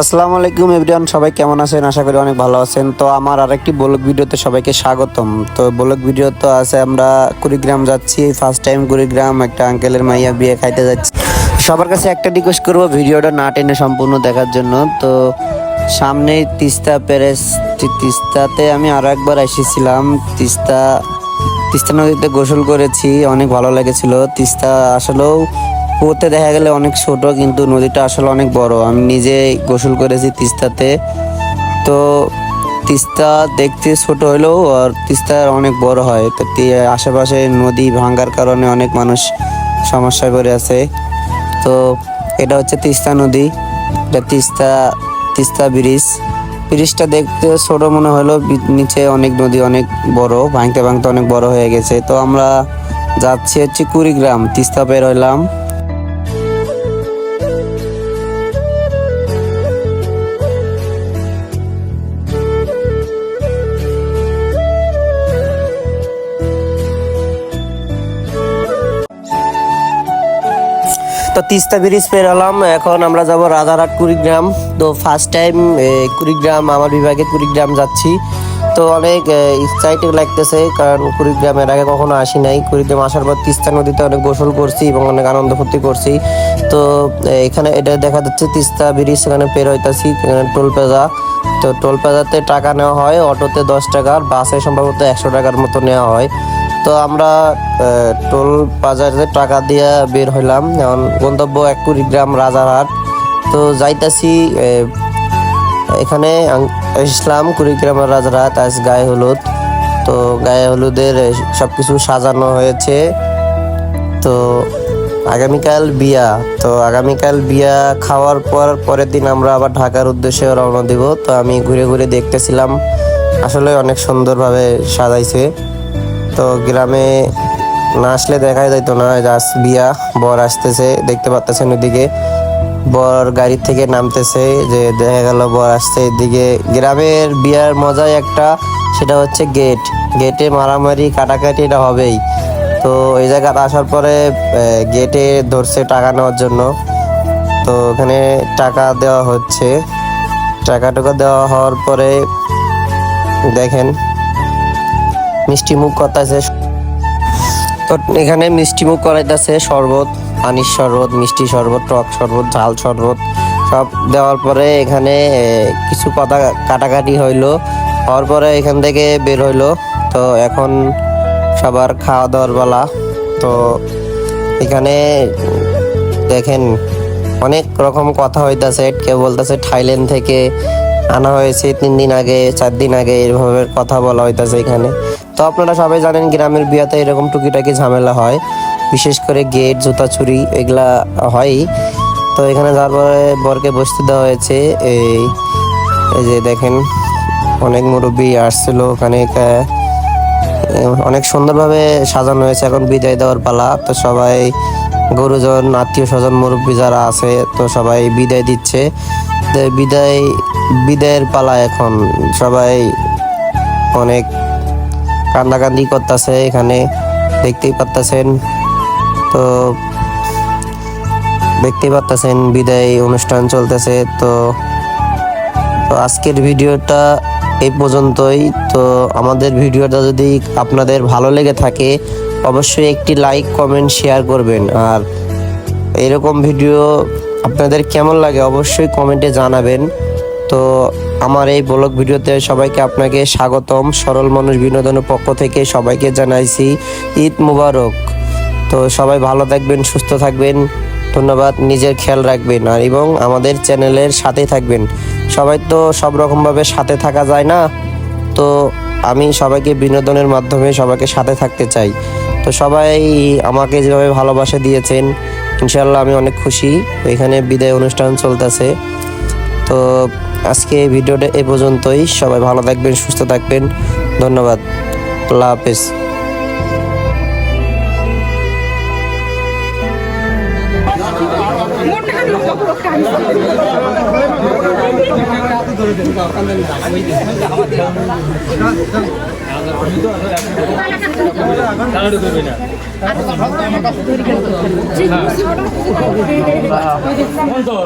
আসসালামু আলাইকুম এভরিওয়ান, সবাই কেমন আছেন? আশা করি অনেক ভালো আছেন। তো আমার আরেকটি ব্লগ ভিডিওতে সবাইকে স্বাগতম। তো ব্লগ ভিডিও তো আছে আমরা কুড়িগ্রাম যাচ্ছি ফার্স্ট টাইম কুড়িগ্রাম, একটা আঙ্কেলের মাইয়া বিয়ে খাইতে যাচ্ছি। সবার কাছে একটা রিকোয়েস্ট করব, ভিডিওটা না টেনে সম্পূর্ণ দেখার জন্য। তো সামনে তিস্তা প্যারেস তিস্তাতে আমি আরও একবার এসেছিলাম। তিস্তা তিস্তা নদীতে গোসল করেছি, অনেক ভালো লেগেছিল। তিস্তা আসলেও কুয়োতে দেখা গেলে অনেক ছোট, কিন্তু নদীটা আসলে অনেক বড়। আমি নিজে গোসল করেছি তিস্তাতে। তো তিস্তা দেখতে ছোট হলেও আর তিস্তা অনেক বড় হয়। তো আশেপাশে নদী ভাঙ্গার কারণে অনেক মানুষ সমস্যায় পড়ে আছে। তো এটা হচ্ছে তিস্তা নদী। এটা তিস্তা তিস্তা ব্রিজ। ব্রিজটা দেখতে ছোট মনে হলো নিচে অনেক নদী অনেক বড়, ভাঙতে ভাঙতে অনেক বড় হয়ে গেছে। তো আমরা যাচ্ছি হচ্ছে কুড়িগ্রাম। তিস্তা পের হইলাম তো তিস্তা ব্রিজ পের হলাম এখন আমরা যাব রাজারহাট কুড়িগ্রাম। তো ফার্স্ট টাইম কুড়িগ্রাম, আমার বিভাগে কুড়িগ্রাম যাচ্ছি। তো অনেক এক্সাইটেড লাগতেছে, কারণ কুড়িগ্রামের আগে কখনো আসি নাই। কুড়িগ্রাম আসার পর তিস্তা নদীতে অনেক গোসল করছি এবং অনেক আনন্দ ফুর্তি করছি। তো এখানে এটা দেখা যাচ্ছে তিস্তা ব্রিজ, সেখানে পের হইতাছি টোল প্লাজা। তো টোল প্লাজাতে টাকা নেওয়া হয়, অটোতে দশ টাকা বাসে সম্ভবত একশো টাকার মতো নেওয়া হয়। তো আমরা টোল বাজারে টাকা দিয়ে বের হইলাম। এখন গন্তব্য এক কুড়ি গ্রাম রাজারহাট। তো যাইতাছি এখানে ইসলাম কুড়িগ্রামের রাজারহাট, আজ গায়ে হলুদ। তো গায়ে হলুদের সব কিছু সাজানো হয়েছে। তো আগামীকাল বিয়া। তো আগামীকাল বিয়া খাওয়ার পর, পরের দিন আমরা আবার ঢাকার উদ্দেশ্যে রওনা দিব। তো আমি ঘুরে ঘুরে দেখতেছিলাম। আসলে অনেক সুন্দরভাবে সাজাইছে। তো গ্রামে না আসলে দেখাই যাইতো না জাস্ট বিয়া, বর আসতেছে, দেখতে পাচ্ছেন ওইদিকে। বর গাড়ি থেকে নামতেছে, যে দেখা গেল বর আসছে এদিকে। গ্রামের বিয়ার মজাই একটা, সেটা হচ্ছে গেট গেটে মারামারি, কাটাকাটি এটা হবেই। তো এই জায়গাতে আসার পরে গেটে ধরছে টাকা নেওয়ার জন্য। তো ওখানে টাকা দেওয়া হচ্ছে। টাকা টাকা দেওয়া হওয়ার পরে, দেখেন মিষ্টি মুখ করতেছে তো এখানে মিষ্টি মুখ করাইতেছে, শরবত, পানির শরবত, মিষ্টি শরবত, টক শরবত, ঝাল শরবত, সব দেওয়ার পরে এখানে কিছু কথা কাটাকাটি হইল। হওয়ার পরে এখান থেকে বের হইল। তো এখন সবার খাওয়া দাওয়ার বেলা। তো এখানে দেখেন, অনেক রকম কথা হইতাছে। কেউ বলতেছে থাইল্যান্ড থেকে আনা হয়েছে তিন দিন আগে, চার দিন আগে, এভাবে কথা বলা হইতাছে এখানে। তো আপনারা সবাই জানেন গ্রামের বিয়াতে এরকম টুকিটাকি ঝামেলা হয়। বিশেষ করে গেট, জুতা চুরি এগুলা হয়ই। তো এখানে যাওয়ার পরে বরকে বসতে দেওয়া হয়েছে। এই এই যে দেখেন, অনেক মুরব্বী আসছিল ওখানে। অনেক সুন্দরভাবে সাজানো হয়েছে এখন বিদায় দেওয়ার পালা। তো সবাই গুরুজন, আত্মীয় স্বজন, মুরব্বী যারা আছে, তো সবাই বিদায় দিচ্ছে। বিদায়, বিদায়ের পালা এখন। সবাই অনেক কান্দাকান্দি করতেছে, এখানে দেখতেই পারতেছেন। তো দেখতেই পারতেছেন, বিদায় অনুষ্ঠান চলতেছে। তো তো আজকের ভিডিওটা এই পর্যন্তই। তো আমাদের ভিডিওটা যদি আপনাদের ভালো লেগে থাকে, অবশ্যই একটি লাইক, কমেন্ট, শেয়ার করবেন। আর এরকম ভিডিও আপনাদের কেমন লাগে, অবশ্যই কমেন্টে জানাবেন। তো আমার এই ব্লগ ভিডিওতে সবাইকে আপনাকে স্বাগতম। সরল মানুষ বিনোদনের পক্ষ থেকে সবাইকে জানাইছি ঈদ মুবারক। তো সবাই ভালো থাকবেন, সুস্থ থাকবেন, ধন্যবাদ, নিজের খেয়াল রাখবেন আর এবং আমাদের চ্যানেলের সাথে থাকবেন। সবাই তো সব রকমভাবে সাথে থাকা যায় না? তো আমি সবাইকে বিনোদনের মাধ্যমে সবাইকে সাথে থাকতে চাই। তো সবাই আমাকে যেভাবে ভালোবাসা দিয়েছেন ইনশাল্লাহ আমি অনেক খুশি। এখানে বিদায় অনুষ্ঠান চলতেছে। তো আজকে এই ভিডিওটা এ পর্যন্তই। সবাই ভালো থাকবেন সুস্থ থাকবেন। ধন্যবাদ। আল্লাহ হাফেজ। আচ্ছা।